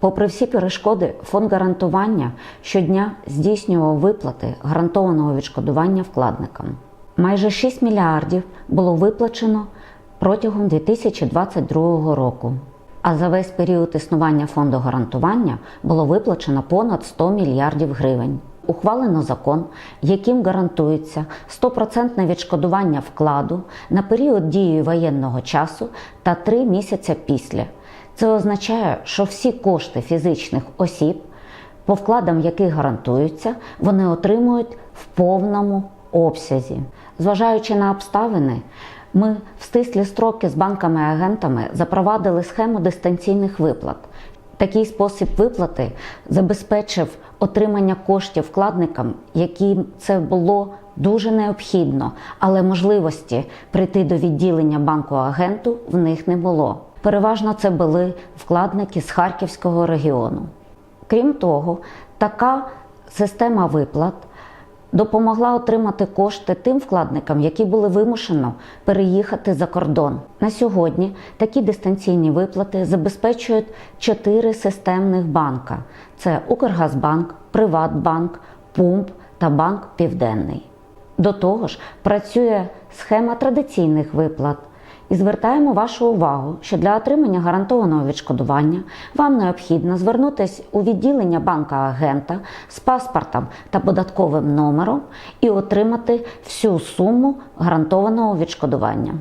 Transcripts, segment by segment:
Попри всі перешкоди, фонд гарантування щодня здійснював виплати гарантованого відшкодування вкладникам. Майже 6 мільярдів було виплачено протягом 2022 року. А за весь період існування фонду гарантування було виплачено понад 100 мільярдів гривень. Ухвалено закон, яким гарантується 100% відшкодування вкладу на період дії воєнного часу та 3 місяця після. Це означає, що всі кошти фізичних осіб, по вкладам яких гарантуються, вони отримують в повному обсязі. Зважаючи на обставини, ми в стислі строки з банками-агентами запровадили схему дистанційних виплат. Такий спосіб виплати забезпечив отримання коштів вкладникам, яким це було дуже необхідно, але можливості прийти до відділення банку агенту в них не було. Переважно це були вкладники з Харківського регіону. Крім того, така система виплат допомогла отримати кошти тим вкладникам, які були вимушено переїхати за кордон. На сьогодні такі дистанційні виплати забезпечують чотири системних банка: це Укргазбанк, Приватбанк, Пумп та Банк Південний. До того ж, працює схема традиційних виплат. І звертаємо вашу увагу, що для отримання гарантованого відшкодування вам необхідно звернутися у відділення банка-агента з паспортом та податковим номером і отримати всю суму гарантованого відшкодування.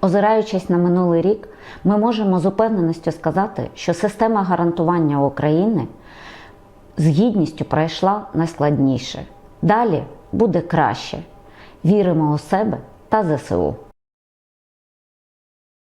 Озираючись на минулий рік, ми можемо з упевненістю сказати, що система гарантування України з гідністю пройшла найскладніше. Далі буде краще. Віримо у себе та ЗСУ.